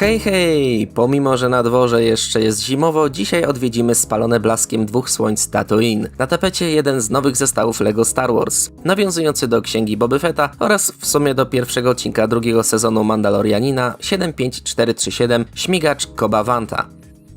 Hej, hej! Pomimo, że na dworze jeszcze jest zimowo, dzisiaj odwiedzimy spalone blaskiem dwóch słońc Tatooine. Na tapecie jeden z nowych zestawów LEGO Star Wars, nawiązujący do księgi Boby Fetta oraz w sumie do pierwszego odcinka drugiego sezonu Mandalorianina 75437 Śmigacz Koba Vanta.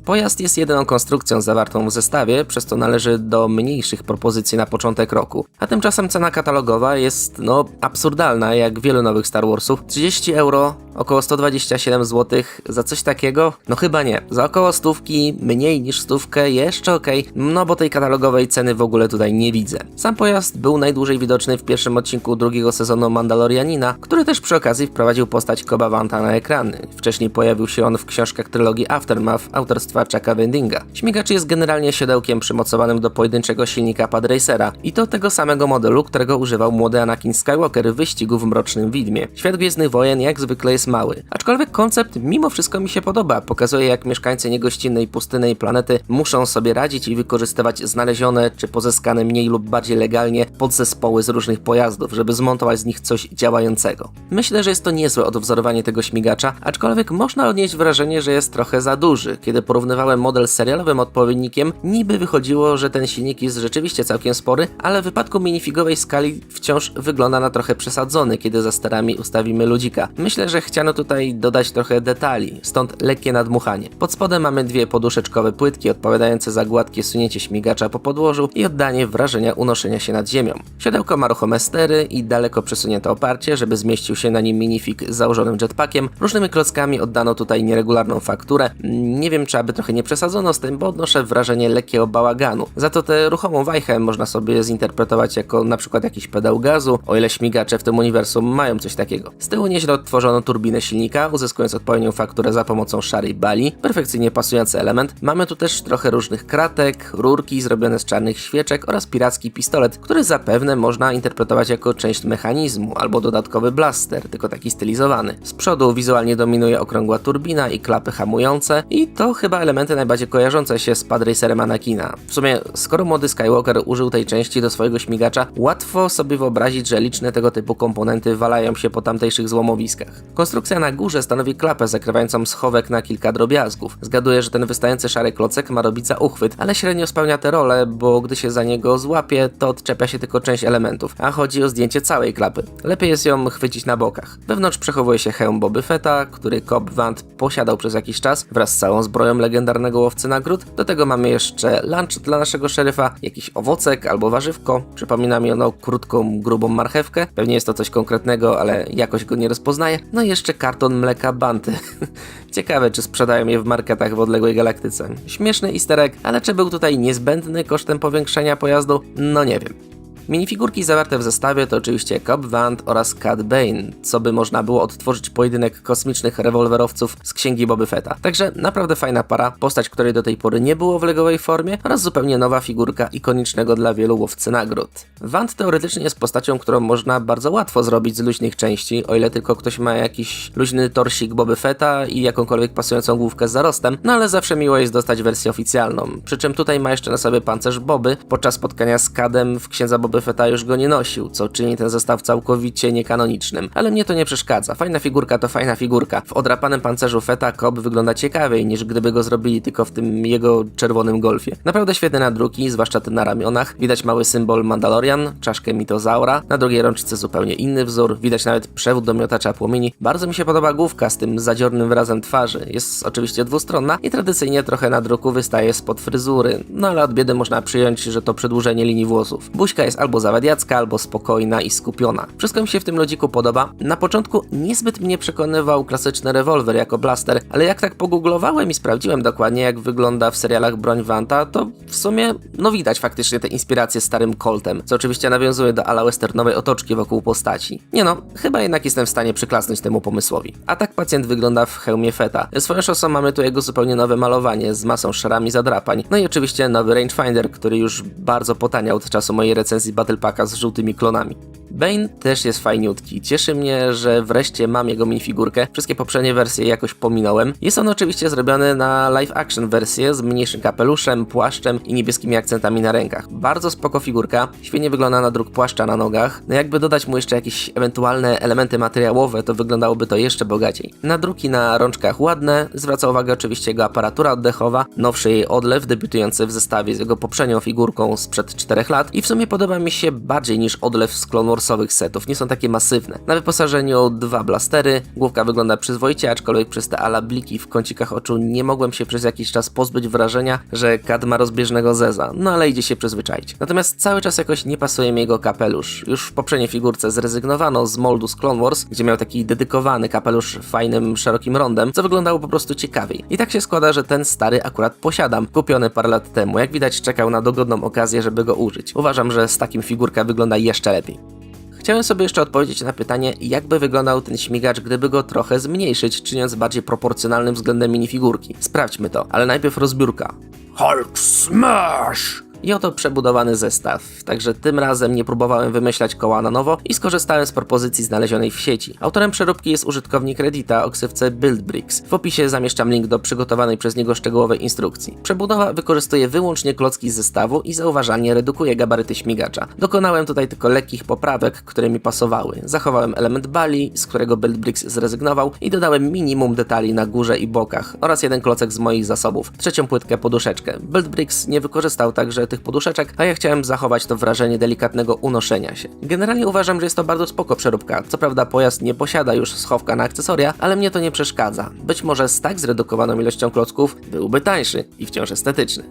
Pojazd jest jedyną konstrukcją zawartą w zestawie, przez co należy do mniejszych propozycji na początek roku. A tymczasem cena katalogowa jest, no, absurdalna, jak wielu nowych Star Warsów. 30 euro, około 127 zł za coś takiego? No chyba nie. Za około stówki, mniej niż stówkę, jeszcze okej, no bo tej katalogowej ceny w ogóle tutaj nie widzę. Sam pojazd był najdłużej widoczny w pierwszym odcinku drugiego sezonu Mandalorianina, który też przy okazji wprowadził postać Koba Vanta na ekrany. Wcześniej pojawił się on w książkach trylogii Aftermath autorstwa Chucka Wendinga. Śmigacz jest generalnie siodełkiem przymocowanym do pojedynczego silnika Padracera i to tego samego modelu, którego używał młody Anakin Skywalker w wyścigu w Mrocznym Widmie. Świat Gwiezdnych Wojen jak zwykle jest mały, aczkolwiek koncept mimo wszystko mi się podoba. Pokazuje jak mieszkańcy niegościnnej pustynej planety muszą sobie radzić i wykorzystywać znalezione czy pozyskane mniej lub bardziej legalnie podzespoły z różnych pojazdów, żeby zmontować z nich coś działającego. Myślę, że jest to niezłe odwzorowanie tego śmigacza, aczkolwiek można odnieść wrażenie, że jest trochę za duży. Kiedy porównywałem model z serialowym odpowiednikiem, niby wychodziło, że ten silnik jest rzeczywiście całkiem spory, ale w wypadku minifigowej skali wciąż wygląda na trochę przesadzony, kiedy za sterami ustawimy ludzika. Myślę, że chciano tutaj dodać trochę detali, stąd lekkie nadmuchanie. Pod spodem mamy dwie poduszeczkowe płytki odpowiadające za gładkie sunięcie śmigacza po podłożu i oddanie wrażenia unoszenia się nad ziemią. Siodełko ma ruchome stery i daleko przesunięte oparcie, żeby zmieścił się na nim minifig z założonym jetpackiem. Różnymi klockami oddano tutaj nieregularną fakturę. Nie wiem, czy aby trochę nie przesadzono z tym, bo odnoszę wrażenie lekkiego bałaganu. Za to tę ruchomą wajchę można sobie zinterpretować jako na przykład jakiś pedał gazu, o ile śmigacze w tym uniwersum mają coś takiego. Z tyłu nieźle odtworzono turbinę silnika, uzyskując odpowiednią fakturę za pomocą szarej bali. Perfekcyjnie pasujący element. Mamy tu też trochę różnych kratek, rurki zrobione z czarnych świeczek oraz piracki pistolet, który zapewne można interpretować jako część mechanizmu albo dodatkowy blaster, tylko taki stylizowany. Z przodu wizualnie dominuje okrągła turbina i klapy hamujące i to chyba elementy najbardziej kojarzące się z Padracerem Anakina. W sumie, skoro młody Skywalker użył tej części do swojego śmigacza, łatwo sobie wyobrazić, że liczne tego typu komponenty walają się po tamtejszych złomowiskach. Konstrukcja na górze stanowi klapę zakrywającą schowek na kilka drobiazgów. Zgaduję, że ten wystający szary klocek ma robić za uchwyt, ale średnio spełnia tę rolę, bo gdy się za niego złapie, to odczepia się tylko część elementów, a chodzi o zdjęcie całej klapy. Lepiej jest ją chwycić na bokach. Wewnątrz przechowuje się hełm Boby Fetta, który Cobb Vant posiadał przez jakiś czas wraz z całą zbroją legendarnego łowcy nagród. Do tego mamy jeszcze lunch dla naszego szeryfa, jakiś owocek albo warzywko. Przypomina mi ono krótką, grubą marchewkę. Pewnie jest to coś konkretnego, ale jakoś go nie rozpoznaję. No i jeszcze karton mleka Banty. Ciekawe, czy sprzedają je w marketach w odległej galaktyce. Śmieszny easter egg, ale czy był tutaj niezbędny kosztem powiększenia pojazdu? No nie wiem. Minifigurki zawarte w zestawie to oczywiście Cobb Vanth oraz Cad Bane, co by można było odtworzyć pojedynek kosmicznych rewolwerowców z księgi Boby Fetta. Także naprawdę fajna para, postać której do tej pory nie było w legowej formie oraz zupełnie nowa figurka ikonicznego dla wielu łowcy nagród. Vanth teoretycznie jest postacią, którą można bardzo łatwo zrobić z luźnych części, o ile tylko ktoś ma jakiś luźny torsik Boby Fetta i jakąkolwiek pasującą główkę z zarostem, no ale zawsze miło jest dostać wersję oficjalną. Przy czym tutaj ma jeszcze na sobie pancerz Boby, podczas spotkania z Cadem w księdza Boby Fetta już go nie nosił, co czyni ten zestaw całkowicie niekanonicznym. Ale mnie to nie przeszkadza. Fajna figurka to fajna figurka. W odrapanym pancerzu Fetta Cobb wygląda ciekawiej niż gdyby go zrobili tylko w tym jego czerwonym golfie. Naprawdę świetne nadruki, zwłaszcza te na ramionach. Widać mały symbol Mandalorian, czaszkę mitozaura. Na drugiej rączce zupełnie inny wzór. Widać nawet przewód do miotacza płomieni. Bardzo mi się podoba główka z tym zadziornym wyrazem twarzy. Jest oczywiście dwustronna i tradycyjnie trochę nadruku wystaje spod fryzury. No ale od biedy można przyjąć, że to przedłużenie linii włosów. Buźka jest albo zawadiacka, albo spokojna i skupiona. Wszystko mi się w tym lodziku podoba. Na początku niezbyt mnie przekonywał klasyczny rewolwer jako blaster, ale jak tak pogooglowałem i sprawdziłem dokładnie jak wygląda w serialach broń Vanta, to w sumie no widać faktycznie te inspiracje starym Coltem, co oczywiście nawiązuje do ala westernowej otoczki wokół postaci. Nie no, chyba jednak jestem w stanie przyklasnąć temu pomysłowi. A tak pacjent wygląda w hełmie Feta. Swoją szosą mamy tu jego zupełnie nowe malowanie z masą szarami zadrapań. No i oczywiście nowy rangefinder, który już bardzo potaniał od czasu mojej recenzji Battle Packa z żółtymi klonami. Bane też jest fajniutki. Cieszy mnie, że wreszcie mam jego minifigurkę. Wszystkie poprzednie wersje jakoś pominąłem. Jest on oczywiście zrobiony na live action wersję z mniejszym kapeluszem, płaszczem i niebieskimi akcentami na rękach. Bardzo spoko figurka, świetnie wygląda na druk płaszcza na nogach. No jakby dodać mu jeszcze jakieś ewentualne elementy materiałowe, to wyglądałoby to jeszcze bogaciej. Nadruki na rączkach ładne, zwraca uwagę oczywiście jego aparatura oddechowa, nowszy jej odlew, debiutujący w zestawie z jego poprzednią figurką sprzed 4 lat i w sumie podoba mi się bardziej niż odlew z Clone Warsowych setów, nie są takie masywne. Na wyposażeniu dwa blastery, główka wygląda przyzwoicie, aczkolwiek przez te ala bliki w kącikach oczu nie mogłem się przez jakiś czas pozbyć wrażenia, że Kad ma rozbieżnego zeza, no ale idzie się przyzwyczaić. Natomiast cały czas jakoś nie pasuje mi jego kapelusz. Już w poprzedniej figurce zrezygnowano z moldu z Clone Wars, gdzie miał taki dedykowany kapelusz fajnym, szerokim rondem, co wyglądało po prostu ciekawiej. I tak się składa, że ten stary akurat posiadam, kupiony parę lat temu. Jak widać czekał na dogodną okazję, żeby go użyć. Uważam, że z takim figurka wygląda jeszcze lepiej. Chciałem sobie jeszcze odpowiedzieć na pytanie, jakby wyglądał ten śmigacz, gdyby go trochę zmniejszyć, czyniąc bardziej proporcjonalnym względem minifigurki. Sprawdźmy to, ale najpierw rozbiórka. Hulk Smash! I oto przebudowany zestaw. Także tym razem nie próbowałem wymyślać koła na nowo i skorzystałem z propozycji znalezionej w sieci. Autorem przeróbki jest użytkownik Reddita o ksywce BuildBricks. W opisie zamieszczam link do przygotowanej przez niego szczegółowej instrukcji. Przebudowa wykorzystuje wyłącznie klocki z zestawu i zauważalnie redukuje gabaryty śmigacza. Dokonałem tutaj tylko lekkich poprawek, które mi pasowały. Zachowałem element bali, z którego BuildBricks zrezygnował i dodałem minimum detali na górze i bokach oraz jeden klocek z moich zasobów. Trzecią płytkę poduszeczkę. BuildBricks nie wykorzystał także tych poduszeczek, a ja chciałem zachować to wrażenie delikatnego unoszenia się. Generalnie uważam, że jest to bardzo spoko przeróbka. Co prawda pojazd nie posiada już schowka na akcesoria, ale mnie to nie przeszkadza. Być może z tak zredukowaną ilością klocków byłby tańszy i wciąż estetyczny.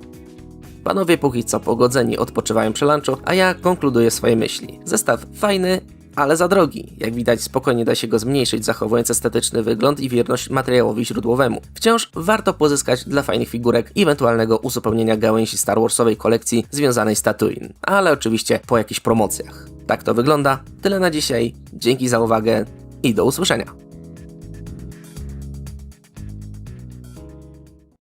Panowie póki co pogodzeni odpoczywają przy lunchu, a ja konkluduję swoje myśli. Zestaw fajny, ale za drogi. Jak widać, spokojnie da się go zmniejszyć, zachowując estetyczny wygląd i wierność materiałowi źródłowemu. Wciąż warto pozyskać dla fajnych figurek ewentualnego uzupełnienia gałęzi Star Warsowej kolekcji związanej z Tatooine, ale oczywiście po jakichś promocjach. Tak to wygląda. Tyle na dzisiaj. Dzięki za uwagę i do usłyszenia.